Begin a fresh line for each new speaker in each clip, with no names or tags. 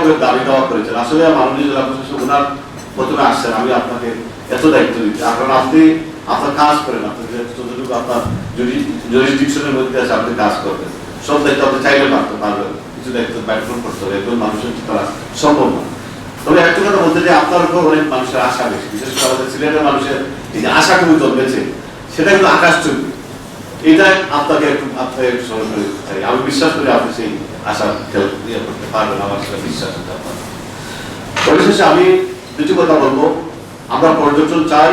যেভাবে দাবি দেওয়া করেছেন? আসলে মাননীয় জেলা প্রশাসক ওনার প্রথমে আসছেন, আমি আপনাকে এত দায়িত্ব দিচ্ছি। কারণ আপনি আপনার কাজ করেন, আপনি যে যতটুকু আপনার জুরিডিকশনের মধ্যে আছে, আপনি কাজ করবেন। সব দায়িত্ব আপনি চাইলে পারতে পারবেন। কিছু দায়িত্ব ব্যাকরণ করতে হবে, একজন মানুষের করা সম্ভব না। তবে একটা কথা বলতে যে আপনার উপর অনেক মানুষের আশা বেশি। বিশেষ করে আমাদের সিলেটের মানুষের এই যে আশাটুকু জন্মেছে, সেটা কিন্তু আকাশ চলবে এটা আপনাকে একটু আপনাকে একটু দিতে চাই। আমি বিশ্বাস করি আপনি সেই আশা ইয়ে করতে পারবেন, আমার সেটা বিশ্বাস আছে আপনার আমি দুটি কথা বলব। আমরা পর্যটন চাই,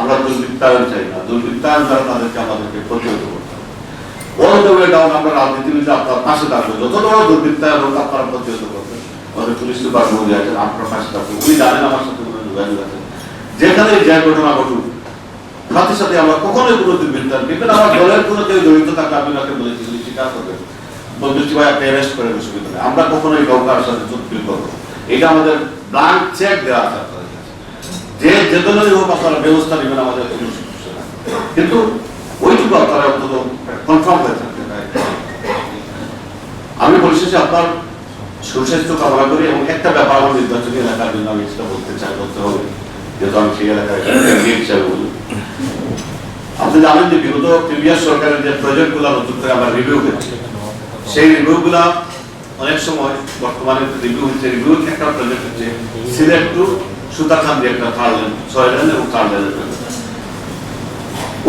আমরা দুর্বৃত্তায়ন চাই না। দুর্বৃত্তায়ন দ্বারা তাদেরকে আমাদেরকে প্রতিহত করতে হবে। অল দ্য ওয়ে আমরা রাজনীতিবিদ আপনার পাশে থাকব। যত বড় দুর্বৃত্তায়ন হোক, আপনারা প্রতিহত করবেন। আমাদের পুলিশ সুপার মন্ত্রী আছেন আপনার পাশে থাকবেন উনি জানেন, আমার সাথে কোনো যোগাযোগ আছে। যেখানে যে ঘটনা ঘটুক সাথে সাথে আমরা কখনোই কোনো দুর্বৃত্তায়ন কিন্তু আমার দলের কোনো কেউ জড়িত থাকলে আমি ওনাকে বলেছি উনি স্বীকার করবেন বন্ধুটি ভাই, আপনি অ্যারেস্ট করেন অসুবিধা নেই। আমরা কখনোই কাউকার সাথে চুক্তি করব এটা আমাদের ব্লাঙ্ক চেক দেওয়া আছে যে যে দলেরই হোক আপনারা ব্যবস্থা নেবেন, আমাদের। কিন্তু ওইটুকু আপনারা অন্তত কনফার্ম হয়ে থাকবেন আমি পরিশেষে আপনার সুস্বাস্থ্য কামনা করি এবং একটা ব্যাপার আমার নির্বাচনী এলাকার জন্য আমি সেটা বলতে চাই, বলতে হবে। যেহেতু আমি সেই এলাকায় জানেন যে বিগত প্রিভিয়াস সরকারের যে প্রজেক্টগুলো নতুন করে আমরা রিভিউ করেছি। সেই রিভিউগুলা অনেক সময় বর্তমানে রিভিউ হচ্ছে রিভিউ একটা প্রজেক্ট হচ্ছে সিলেট টু সুতাখান্দি একটা থার্ড লেন ছয় লেন এবং থার্ড লেনের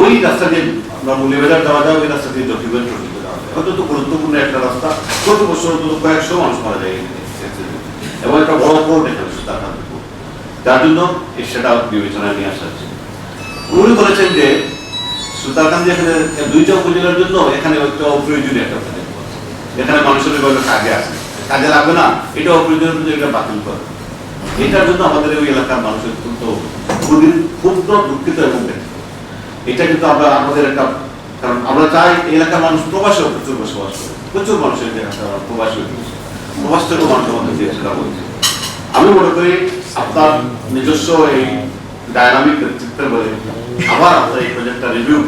ওই রাস্তা দিয়ে আমরা মুলিবাজার যাওয়া যায়, ওই রাস্তা দিয়ে দক্ষিণ ট্রফিতে যাওয়া গুরুত্বপূর্ণ একটা রাস্তা। প্রতি বছর অন্তত কয়েকশো মানুষ মারা যায়। এবং একটা বড় কোর্ট এখানে সুতাখান্দি যার জন্য সেটা বিবেচনায় নিয়ে আসা হচ্ছে। উনি বলেছেন যে সুতারকান্দি এখানে দুইটা উপজেলার জন্য এখানে একটা অপ্রয়োজনীয় একটা এখানে মানুষের কাজে আছে কাজে লাগবে না, এটা অপ্রয়োজনীয় এটা বাতিল করে। এটার জন্য আমাদের ওই এলাকার মানুষের অত্যন্ত দুঃখিত এবং এটা কিন্তু আমরা, আমাদের একটা, কারণ আমরা চাই এলাকার মানুষ প্রবাসেও প্রচুর বসবাস করে। প্রচুর মানুষের প্রবাসী। প্রবাস থেকেও মানুষ সেটা বলছে আমি মনে করি আপনার নিজস্ব এই ডায়নামিক নেতৃত্বের বলে আবার আপনার এই প্রজেক্টটা রিভিউ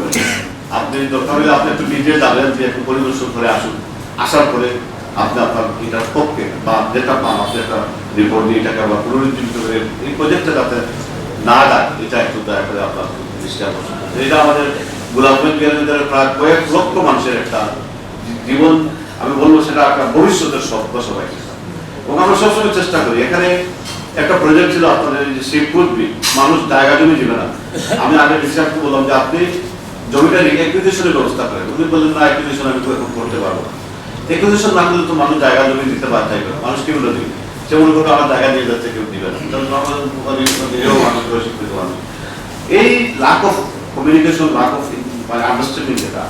আপনি দরকার হলে আপনি একটু নিজে যাবেন যে একটু পরিদর্শন করে আসুন। আসার পরে আপনি আপনার এটার পক্ষে বা যেটা পান, আপনি একটা রিপোর্ট দিয়ে এটাকে আবার পুনরুজ্জীবিত করে এই প্রজেক্টটা যাতে না যায় এটা একটু দয়া করে আপনার দৃষ্টি আকর্ষণ। এটা আমাদের গোলাপগঞ্জ বিহারের প্রায় কয়েক লক্ষ মানুষের একটা জীবন, আমি বলব সেটা একটা ভবিষ্যতের সভ্য সবাই এবং আমরা সবসময় চেষ্টা করি। এখানে একটা প্রজেক্ট ছিল আপনাদের যে শিবপুর মানুষ জায়গা জমি দিবে না। আমি আগে ডিসিশনকে বললাম যে আপনি জমিটা একুইজিশনের ব্যবস্থা করে। উনি বললেন, না একুইজিশন আমি এখন করতে পারব না। একুইজিশন না করলে তো মানুষ জায়গা জমি দিতে বাধ্য না। মানুষ কেউ দিবে? সে মনে আমার জায়গা দিয়ে যাচ্ছে, কেউ দিবে না। এই lack of communication lack of মানে আন্ডারস্ট্যান্ডিং যেটা,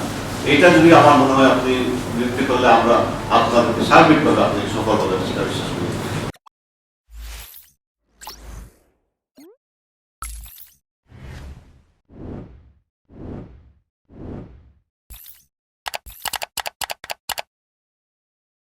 এটা যদি আমার মনে হয় আপনি বৃদ্ধি করলে আমরা আপনাদেরকে সার্বিকভাবে আপনি সফল হবেন, সেটা বিশ্বাস